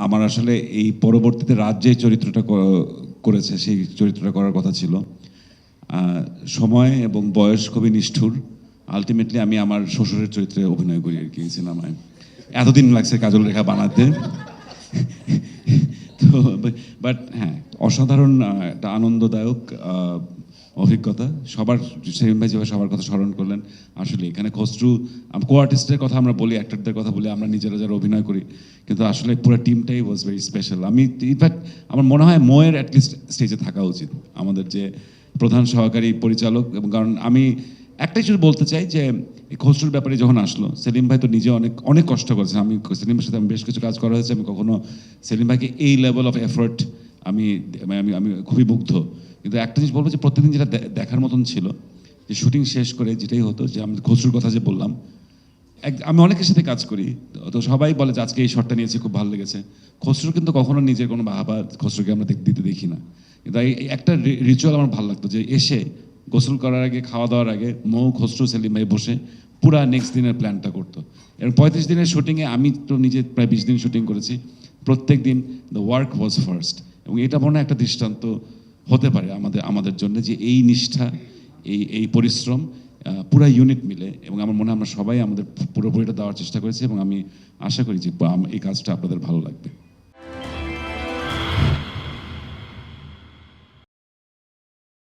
আমার আসলে এই পরবর্তীতে রাত যে চরিত্রটা করেছে, সেই চরিত্রটা করার কথা ছিল। সময় এবং বয়স খুবই নিষ্ঠুর। আলটিমেটলি আমি আমার শ্বশুরের চরিত্রে অভিনয় করি আর কি সিনেমায়। এতদিন লাগছে কাজল রেখা বানাতে। তো বাট হ্যাঁ অসাধারণ একটা আনন্দদায়ক অভিজ্ঞতা, সবার, সেলিম ভাই যেভাবে সবার কথা স্মরণ করলেন, আসলে এখানে খসরু কো আর্টিস্টের কথা আমরা বলি অ্যাক্টরদের কথা বলি, আমরা নিজেরা যারা অভিনয় করি, কিন্তু আসলে পুরো টিমটাই ওয়াজ ভেরি স্পেশাল আমি ইনফ্যাক্ট আমার মনে হয় মোয়ের অ্যাটলিস্ট স্টেজে থাকা উচিত, আমাদের যে প্রধান সহকারী পরিচালক, এবং কারণ আমি একটাই শুধু বলতে চাই যে, এই খসরুর ব্যাপারে যখন আসলো, সেলিম ভাই তো নিজে অনেক অনেক কষ্ট করেছেন। আমি, সেলিমের সাথে আমি বেশ কিছু কাজ করা হয়েছে, আমি কখনো সেলিম ভাইকে এই লেভেল অফ এফোর্ট আমি আমি আমি- আমি খুবই মুগ্ধ। কিন্তু একটা জিনিস বলব যে প্রত্যেকদিন যেটা দেখার মতন ছিল, যে শুটিং শেষ করে যেটাই হতো, যে আমি খসরুর কথা যে বললাম, এক- আমি অনেকের সাথে কাজ করি। তো সবাই বলে যে আজকে এই শটটা নিয়েছি, খুব ভালো লেগেছে। খসরু কিন্তু কখনো নিজের কোনো বাহাবা খসরুকে আমরা দিতে দেখি না। কিন্তু এই একটা রিচুয়াল আমার ভালো লাগতো, যে এসে গোসল করার আগে, খাওয়া দাওয়ার আগে, মৌ, খসরু, সেলিম ভাই বসে পুরা নেক্সট দিনের প্ল্যানটা করতো। এবং পঁয়ত্রিশ দিনের শুটিংয়ে আমি তো নিজে প্রায় বিশ দিন শুটিং করেছি। প্রত্যেক দিন দ্য ওয়ার্ক ওয়াজ ফার্স্ট এবং এটা মনে একটা দৃষ্টান্ত হতে পারে আমাদের আমাদের জন্য যে এই নিষ্ঠা, এই এই পরিশ্রম পুরো ইউনিট মিলে এবং আমার মনে আমরা সবাই আমাদের পুরোপুরিটা দেওয়ার চেষ্টা করেছি এবং আমি আশা করি যে এই কাজটা আপনাদের ভালো লাগবে।